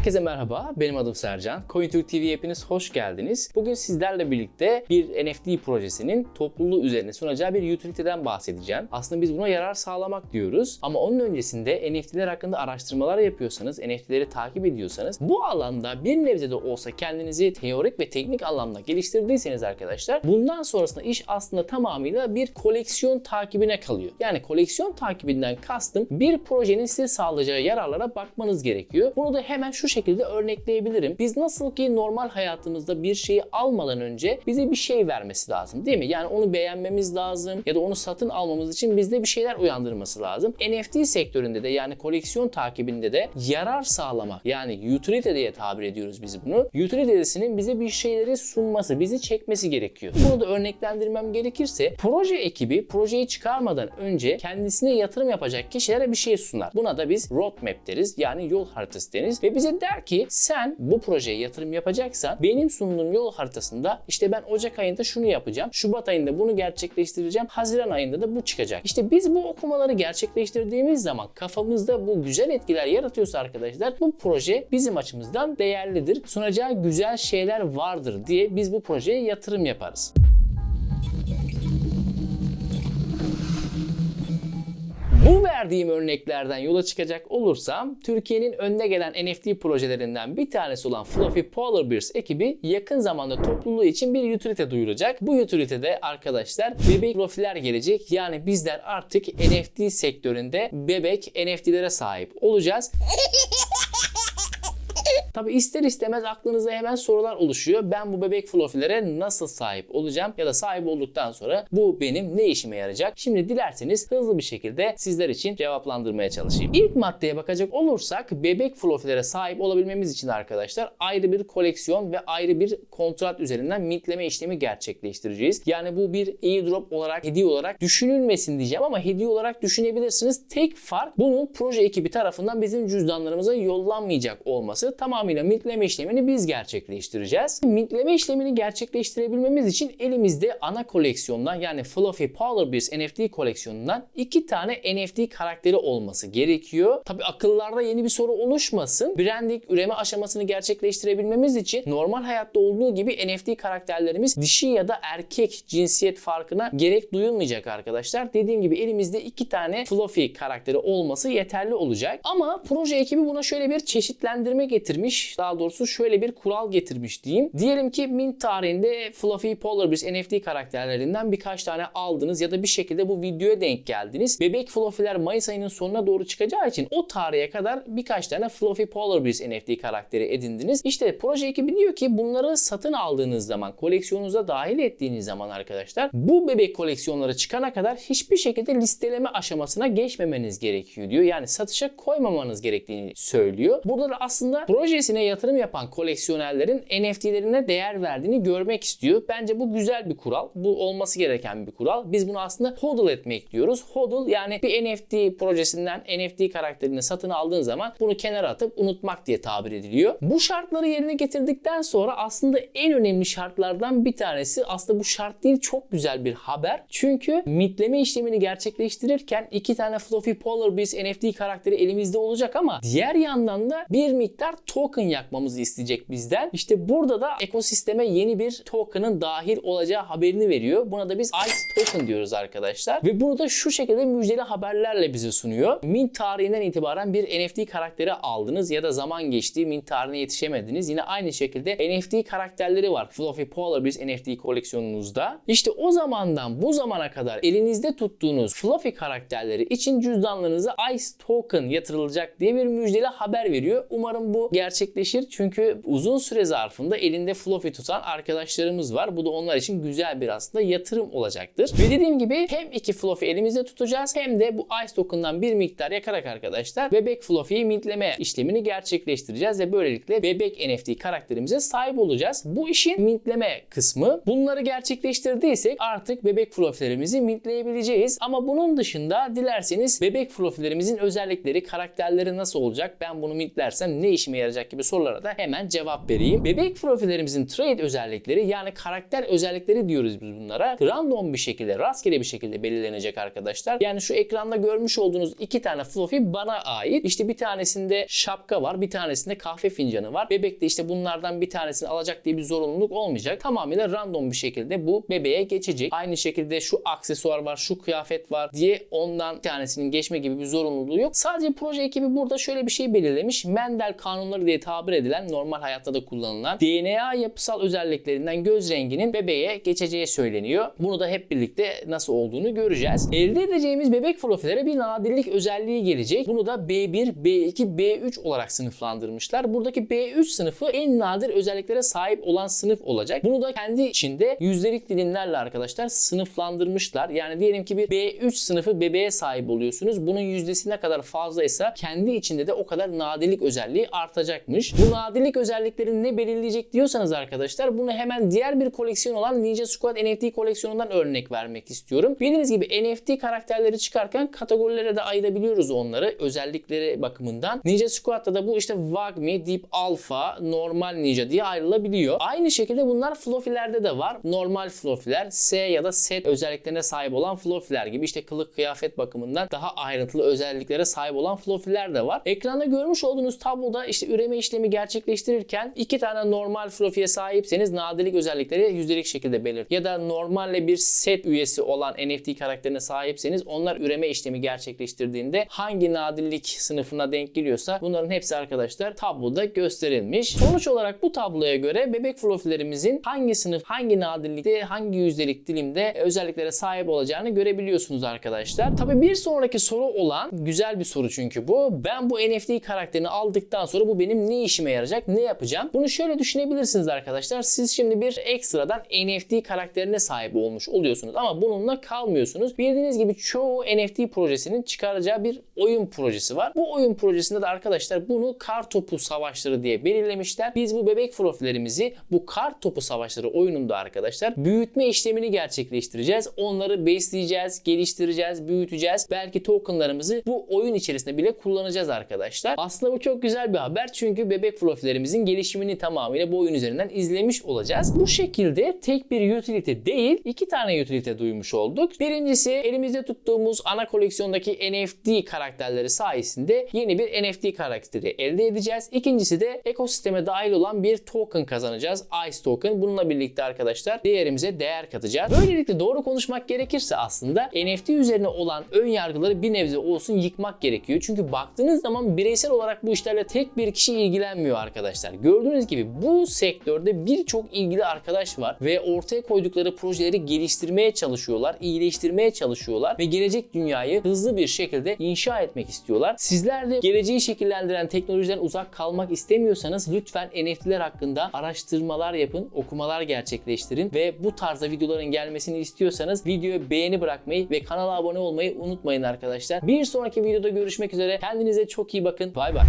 Herkese merhaba, benim adım Sercan. CoinTürk TV'ye hepiniz hoş geldiniz. Bugün sizlerle birlikte bir NFT projesinin topluluğu üzerine sunacağı bir utility'den bahsedeceğim. Aslında biz buna yarar sağlamak diyoruz. Ama onun öncesinde NFT'ler hakkında araştırmalar yapıyorsanız, NFT'leri takip ediyorsanız bu alanda bir nebze de olsa kendinizi teorik ve teknik anlamda geliştirdiyseniz arkadaşlar bundan sonrasında iş aslında tamamıyla bir koleksiyon takibine kalıyor. Yani koleksiyon takibinden kastım bir projenin size sağlayacağı yararlara bakmanız gerekiyor. Bunu da hemen şu şekilde örnekleyebilirim. Biz nasıl ki normal hayatımızda bir şeyi almadan önce bize bir şey vermesi lazım değil mi? Yani onu beğenmemiz lazım ya da onu satın almamız için bizde bir şeyler uyandırması lazım. NFT sektöründe de yani koleksiyon takibinde de yarar sağlama yani utility diye tabir ediyoruz biz bunu. Utility'sinin bize bir şeyleri sunması, bizi çekmesi gerekiyor. Bunu da örneklendirmem gerekirse proje ekibi projeyi çıkarmadan önce kendisine yatırım yapacak kişilere bir şey sunar. Buna da biz roadmap deriz yani yol haritası deriz ve bize der ki sen bu projeye yatırım yapacaksan benim sunduğum yol haritasında işte ben Ocak ayında şunu yapacağım, Şubat ayında bunu gerçekleştireceğim, Haziran ayında da bu çıkacak. İşte biz bu okumaları gerçekleştirdiğimiz zaman kafamızda bu güzel etkiler yaratıyorsa arkadaşlar bu proje bizim açımızdan değerlidir. Sunacağı güzel şeyler vardır diye biz bu projeye yatırım yaparız. Bu verdiğim örneklerden yola çıkacak olursam Türkiye'nin önde gelen NFT projelerinden bir tanesi olan Fluffy Polar Bears ekibi yakın zamanda topluluğu için bir utility duyuracak. Bu utility'de arkadaşlar bebek profiler gelecek. Yani bizler artık NFT sektöründe bebek NFT'lere sahip olacağız. Tabi ister istemez aklınıza hemen sorular oluşuyor. Ben bu bebek flofilere nasıl sahip olacağım ya da sahip olduktan sonra bu benim ne işime yarayacak? Şimdi dilerseniz hızlı bir şekilde sizler için cevaplandırmaya çalışayım. İlk maddeye bakacak olursak bebek flofilere sahip olabilmemiz için arkadaşlar ayrı bir koleksiyon ve ayrı bir kontrat üzerinden mintleme işlemi gerçekleştireceğiz. Yani bu bir airdrop olarak, hediye olarak düşünülmesin diyeceğim ama hediye olarak düşünebilirsiniz. Tek fark bunun proje ekibi tarafından bizim cüzdanlarımıza yollanmayacak olması. Tamamıyla mintleme işlemini biz gerçekleştireceğiz. Mintleme işlemini gerçekleştirebilmemiz için elimizde ana koleksiyondan yani Fluffy Polar Bears NFT koleksiyonundan iki tane NFT karakteri olması gerekiyor. Tabi akıllarda yeni bir soru oluşmasın. Branding üreme aşamasını gerçekleştirebilmemiz için normal hayatta olduğu gibi NFT karakterlerimiz dişi ya da erkek cinsiyet farkına gerek duyulmayacak arkadaşlar. Dediğim gibi elimizde iki tane Fluffy karakteri olması yeterli olacak. Ama proje ekibi buna şöyle bir çeşitlendirme getirmiş. Daha doğrusu şöyle bir kural getirmiş diyeyim. Diyelim ki mint tarihinde Fluffy Polar Bears NFT karakterlerinden birkaç tane aldınız ya da bir şekilde bu videoya denk geldiniz. Bebek Fluffy'ler Mayıs ayının sonuna doğru çıkacağı için o tarihe kadar birkaç tane Fluffy Polar Bears NFT karakteri edindiniz. İşte proje ekibi diyor ki bunları satın aldığınız zaman, koleksiyonunuza dahil ettiğiniz zaman arkadaşlar bu bebek koleksiyonları çıkana kadar hiçbir şekilde listeleme aşamasına geçmemeniz gerekiyor diyor. Yani satışa koymamanız gerektiğini söylüyor. Burada da aslında projesine yatırım yapan koleksiyonerlerin NFT'lerine değer verdiğini görmek istiyor. Bence bu güzel bir kural. Bu olması gereken bir kural. Biz bunu aslında hodl etmek diyoruz. Hodl yani bir NFT projesinden NFT karakterini satın aldığın zaman bunu kenara atıp unutmak diye tabir ediliyor. Bu şartları yerine getirdikten sonra aslında en önemli şartlardan bir tanesi aslında bu şart değil çok güzel bir haber. Çünkü mitleme işlemini gerçekleştirirken iki tane Fluffy Polar Bears NFT karakteri elimizde olacak ama diğer yandan da bir miktar token yakmamızı isteyecek bizden. İşte burada da ekosisteme yeni bir token'ın dahil olacağı haberini veriyor. Buna da biz ICE token diyoruz arkadaşlar. Ve bunu da şu şekilde müjdeli haberlerle bize sunuyor. Mint tarihinden itibaren bir NFT karakteri aldınız ya da zaman geçti mint tarihine yetişemediniz. Yine aynı şekilde NFT karakterleri var. Fluffy Polar Bears NFT koleksiyonunuzda. İşte o zamandan bu zamana kadar elinizde tuttuğunuz Fluffy karakterleri için cüzdanlarınıza ICE token yatırılacak diye bir müjdeli haber veriyor. Umarım bu gerçekleşir çünkü uzun süre zarfında elinde Fluffy tutan arkadaşlarımız var. Bu da onlar için güzel bir aslında yatırım olacaktır. Ve dediğim gibi hem iki Fluffy elimizde tutacağız hem de bu Ice Token'dan bir miktar yakarak arkadaşlar bebek Fluffy'yi mintleme işlemini gerçekleştireceğiz ve böylelikle bebek NFT karakterimize sahip olacağız. Bu işin mintleme kısmı. Bunları gerçekleştirdiysek artık bebek Fluffy'lerimizi mintleyebileceğiz. Ama bunun dışında dilerseniz bebek Fluffy'lerimizin özellikleri, karakterleri nasıl olacak? Ben bunu mintlersem ne işime yarayacak gibi sorulara da hemen cevap vereyim. Bebek profillerimizin trait özellikleri yani karakter özellikleri diyoruz biz bunlara. Random bir şekilde, rastgele bir şekilde belirlenecek arkadaşlar. Yani şu ekranda görmüş olduğunuz iki tane fluffy bana ait. İşte bir tanesinde şapka var, bir tanesinde kahve fincanı var. Bebek de işte bunlardan bir tanesini alacak diye bir zorunluluk olmayacak. Tamamıyla random bir şekilde bu bebeğe geçecek. Aynı şekilde şu aksesuar var, şu kıyafet var diye ondan bir tanesinin geçme gibi bir zorunluluğu yok. Sadece proje ekibi burada şöyle bir şey belirlemiş. Mendel kanunları diye tabir edilen normal hayatta da kullanılan DNA yapısal özelliklerinden göz renginin bebeğe geçeceği söyleniyor. Bunu da hep birlikte nasıl olduğunu göreceğiz. Elde edeceğimiz bebek profillere bir nadirlik özelliği gelecek. Bunu da B1, B2, B3 olarak sınıflandırmışlar. Buradaki B3 sınıfı en nadir özelliklere sahip olan sınıf olacak. Bunu da kendi içinde yüzdelik dilimlerle arkadaşlar sınıflandırmışlar. Yani diyelim ki bir B3 sınıfı bebeğe sahip oluyorsunuz. Bunun yüzdesi ne kadar fazlaysa kendi içinde de o kadar nadirlik özelliği artacakmış. Bu nadirlik özelliklerini ne belirleyecek diyorsanız arkadaşlar bunu hemen diğer bir koleksiyon olan Ninja Squad NFT koleksiyonundan örnek vermek istiyorum. Bildiğiniz gibi NFT karakterleri çıkarken kategorilere de ayırabiliyoruz onları özellikleri bakımından. Ninja Squad'da da bu işte Wagmi, Deep Alpha, Normal Ninja diye ayrılabiliyor. Aynı şekilde bunlar Flofi'lerde de var. Normal Flofi'ler, S ya da set özelliklerine sahip olan Flofi'ler gibi işte kılık kıyafet bakımından daha ayrıntılı özelliklere sahip olan Flofi'ler de var. Ekranda görmüş olduğunuz tabloda işte üreme işlemi gerçekleştirirken iki tane normal Flofi'ye sahipseniz nadirlik özellikleri yüzdelik şekilde belir. Ya da normalle bir set üyesi olan NFT karakterine sahipseniz onlar üreme işlemi gerçekleştirdiğinde hangi nadirlik sınıfına denk geliyorsa bunların hepsi arkadaşlar tabloda gösterilmiş. Sonuç olarak bu tabloya göre bebek flofilerimizin hangi sınıf, hangi nadirlikte, hangi yüzdelik dilimde özelliklere sahip olacağını görebiliyorsunuz arkadaşlar. Tabi bir sonraki soru olan güzel bir soru çünkü bu. Ben bu NFT karakterini aldıktan sonra bu benim ne işime yarayacak, ne yapacağım? Bunu şöyle düşünebilirsiniz arkadaşlar. Siz şimdi bir ekstradan NFT karakterine sahip olmuş oluyorsunuz ama bununla kalmıyorsunuz. Bildiğiniz gibi çoğu NFT projesinin çıkaracağı bir oyun projesi var. Bu oyun projesinde de arkadaşlar bunu kar topu savaşları diye belirlemişler. Biz bu bebek profillerimizi bu kar topu savaşları oyununda arkadaşlar büyütme işlemini gerçekleştireceğiz. Onları besleyeceğiz, geliştireceğiz, büyüteceğiz. Belki tokenlarımızı bu oyun içerisinde bile kullanacağız arkadaşlar. Aslında bu çok güzel bir haber çünkü bebek profillerimizin gelişimini tamamıyla bu oyun üzerinden izlemiş olacağız. Bu şekilde tek bir utility değil, iki tane utility duymuş olduk. Birincisi elimizde tuttuğumuz ana koleksiyondaki NFT karakterleri sayesinde yeni bir NFT karakteri elde edeceğiz. İkincisi de ekosisteme dahil olan bir token kazanacağız. Ice token. Bununla birlikte arkadaşlar değerimize değer katacağız. Böylelikle doğru konuşmak gerekirse aslında NFT üzerine olan ön yargıları bir nebze olsun yıkmak gerekiyor. Çünkü baktığınız zaman bireysel olarak bu işlerle tek bir kişi ilgilenmiyor arkadaşlar. Gördüğünüz gibi bu sektörde birçok ilgili arkadaş var ve ortaya koydukları projeleri geliştirmeye çalışıyorlar, iyileştirmeye çalışıyorlar ve gelecek dünyayı hızlı bir şekilde inşa etmek istiyorlar. Sizler de geleceği şekillendiren teknolojiden uzak kalmak istemiyorsanız lütfen NFT'ler hakkında araştırmalar yapın, okumalar gerçekleştirin ve bu tarzda videoların gelmesini istiyorsanız videoya beğeni bırakmayı ve kanala abone olmayı unutmayın arkadaşlar. Bir sonraki videoda görüşmek üzere. Kendinize çok iyi bakın. Bay bay.